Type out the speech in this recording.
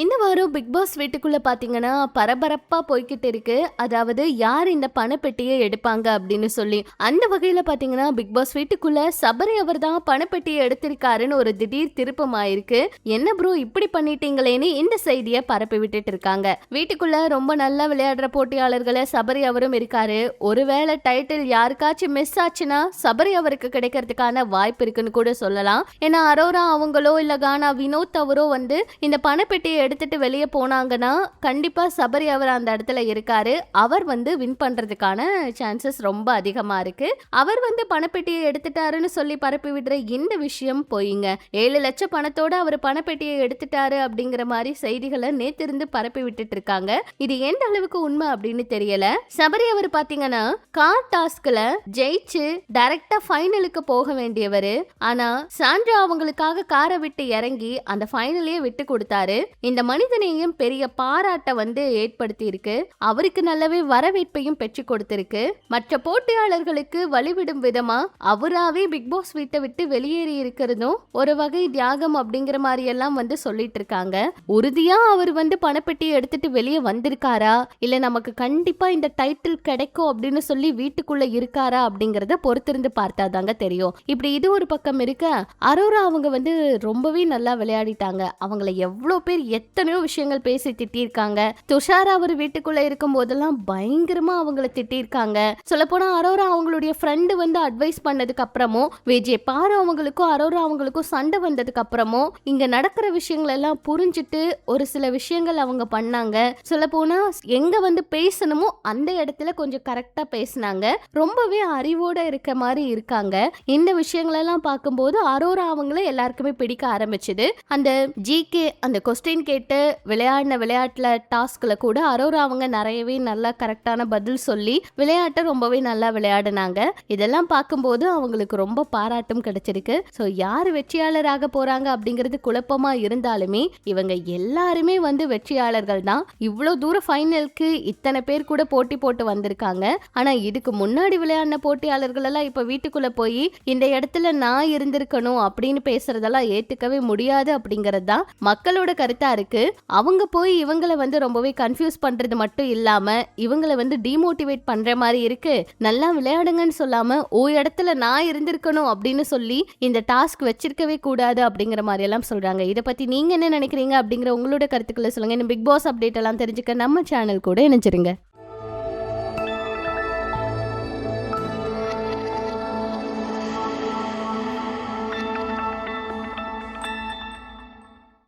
இந்த வாரம் big pass வீட்டுக்குள்ள பாத்தீங்கன்னா பரபரப்பா போய்கிட்டு இருக்கு. அதாவது யார் இந்த பணப்பெட்டியை எடுப்பாங்க அப்படின்னு சொல்லி. அந்த வகையில பாத்தீங்கன்னா பிக் பாஸ் வீட்டுக்குள்ள சபரி அவர் தான் பணப்பெட்டியை எடுத்திருக்காருன்னு ஒரு திடீர் திருப்பம் ஆயிருக்கு. என்ன ப்ரோ இப்படி பண்ணிட்டீங்களேன்னு இந்த செய்தியை பரப்பி விட்டுட்டு இருக்காங்க. வீட்டுக்குள்ள ரொம்ப நல்லா விளையாடுற போட்டியாளர்களை சபரி அவரும் இருக்காரு. ஒருவேளை டைட்டில் யாருக்காச்சும் மிஸ் ஆச்சுன்னா சபரி அவருக்கு கிடைக்கிறதுக்கான வாய்ப்பு இருக்குன்னு கூட சொல்லலாம். ஏன்னா அரோரா அவங்களோ இல்ல கானா வினோத் அவரோ வந்து இந்த பணப்பெட்டியை எடுத்துட்டு வெளியே போனாங்கன்னா கண்டிப்பா சபரி அவர் அந்த இடத்துல இருக்காரு. அவர் வந்து வின் பண்றதுக்கான சான்சஸ் ரொம்ப அதிகமா இருக்கு. அவர் வந்து பணப்பெட்டியை எடுத்துட்டாருன்னு சொல்லி பரப்பி விடுற இந்த விஷயம் போயிங்க. ஏழு லட்சம் பணத்தோட அவர் பணப்பெட்டியை எடுத்துட்டாரு அப்படிங்கிற மாதிரி செய்திகளை நேத்திருந்து பரப்பி விட்டுட்டு இருக்காங்க. இது எந்த அளவுக்கு உண்மை அப்படின்னு தெரியல. சபரி அவர் பாத்தீங்கன்னா கார் டாஸ்க்ல ஜெயிச்சு டைரக்டா ஃபைனலுக்கு போக வேண்டியவர். ஆனா சாண்ட்ரா அவங்களுக்காக காரை விட்டு இறங்கி அந்த ஃபைனலையே விட்டு கொடுத்தாரு. இந்த மனிதனையும் பெரிய பாராட்டை வந்து ஏற்படுத்தி இருக்கு அவருக்கு நல்லாவே வரவேற்பையும் பெற்று கொடுத்திருக்கு. மற்ற போட்டியாளர்களுக்கு வழிவிடும் விதமா அவராவே பிக் பாஸ் வீட்டை விட்டு வெளியேறி இருக்கிறதும் ஒரு வகை தியாகம் அப்படிங்கிற மாதிரி எல்லாம் வந்து சொல்லிட்டு இருக்காங்க உறுதியா அவர் வந்து பணப்பெட்டியை எடுத்துட்டு வெளியே வந்திருக்காரா? இல்ல நமக்கு கண்டிப்பா இந்த டைட்டில் கிடைக்கும் அப்படின்னு சொல்லி வீட்டுக்குள்ள இருக்காரா அப்படிங்கறத பொறுத்திருந்து பார்த்தாதாங்க தெரியும். இப்படி இது ஒரு பக்கம் இருக்க. அரோரா அவங்க வந்து ரொம்பவே நல்லா விளையாடிட்டாங்க. அவங்கள எவ்வளோ பேர் எத்தனையோ விஷயங்கள் பேசி திட்டியிருக்காங்க. துஷார் அவர் வீட்டுக்குள்ள இருக்கும் போதெல்லாம் பயங்கரமா அவங்கள திட்டியிருக்காங்க. சொல்ல போனா அரோரா அவங்களுடைய ஃப்ரெண்டு வந்து அட்வைஸ் பண்ணதுக்கு அப்புறமும் விஜய் பாரு அவங்களுக்கும் அரோரா அவங்களுக்கும் சண்டை வந்ததுக்கு அப்புறமும் இங்க நடக்கிற விஷயங்கள் எல்லாம் புரிஞ்சுட்டு ஒரு சில விஷயங்கள் அவங்க பண்ணாங்க. சொல்ல போனா எங்க வந்து பேசணுமோ அந்த இடத்துல கொஞ்சம் கரெக்டா பேசினாங்க. ரொம்பவே அறிவோட இருக்க மாதிரி இருக்காங்க. இந்த விஷயங்கள் எல்லாம் பார்க்கும்போது அரோரா அவங்கள எல்லாருக்குமே பிடிக்க ஆரம்பிச்சது. அந்த ஜிகே அந்த கொஸ்டின் கேட்டு விளையாடின விளையாட்டுல டாஸ்க்ல கூட அரோரா அவங்க நிறையவே நல்லா கரெக்டான பதில் சொல்லி விளையாட்டை ரொம்பவே நல்லா விளையாடினாங்க. இதெல்லாம் பார்க்கும்போது அவங்களுக்கு ரொம்ப பாராட்டும் கிடைச்சிருக்கு. ஸோ யார் வெற்றியாளராக போறாங்க அப்படிங்கிறது குழப்பமா இருந்தாலுமே இவங்க எல்லாருமே வந்து வெற்றியாளர்கள் தான். இவ்வளோ தூரம் ஃபைனலுக்கு இத்தனை பேர் கூட போட்டி போட்டு வந்திருக்காங்க. ஆனா இதுக்கு முன்னாடி விளையாடின போட்டியாளர்கள் எல்லாம் இப்போ வீட்டுக்குள்ள போய் இந்த இடத்துல நான் இருந்திருக்கணும் அப்படின்னு பேசுறதெல்லாம் ஏத்துக்கவே முடியாது அப்படிங்கிறது தான் மக்களோட கருத்தா இருக்கு. அவங்க போய் இவங்களை வந்து ரொம்பவே கன்ஃபியூஸ் பண்றது மட்டும் இல்லாம இவங்களை வந்து டிமோட்டிவேட் பண்ற மாதிரி இருக்கு. நல்லா விளையாடுங்கன்னு சொல்லாம ஓ இடத்துல நான் இருந்திருக்கணும் அப்படின்னு சொல்லி இந்த டாஸ்க் வச்சிருக்கவே கூடாது அப்படிங்கிற மாதிரி எல்லாம் சொல்றாங்க. இதை பத்தி நீங்க என்ன நினைக்கிறீங்க அப்படிங்கிற உங்களோட கருத்துக்களை சொல்லுங்க. இந்த பிக் பாஸ் அப்டேட் எல்லாம் தெரிஞ்சுக்க நம்ம சேனல் கூட இணைஞ்சிருங்க.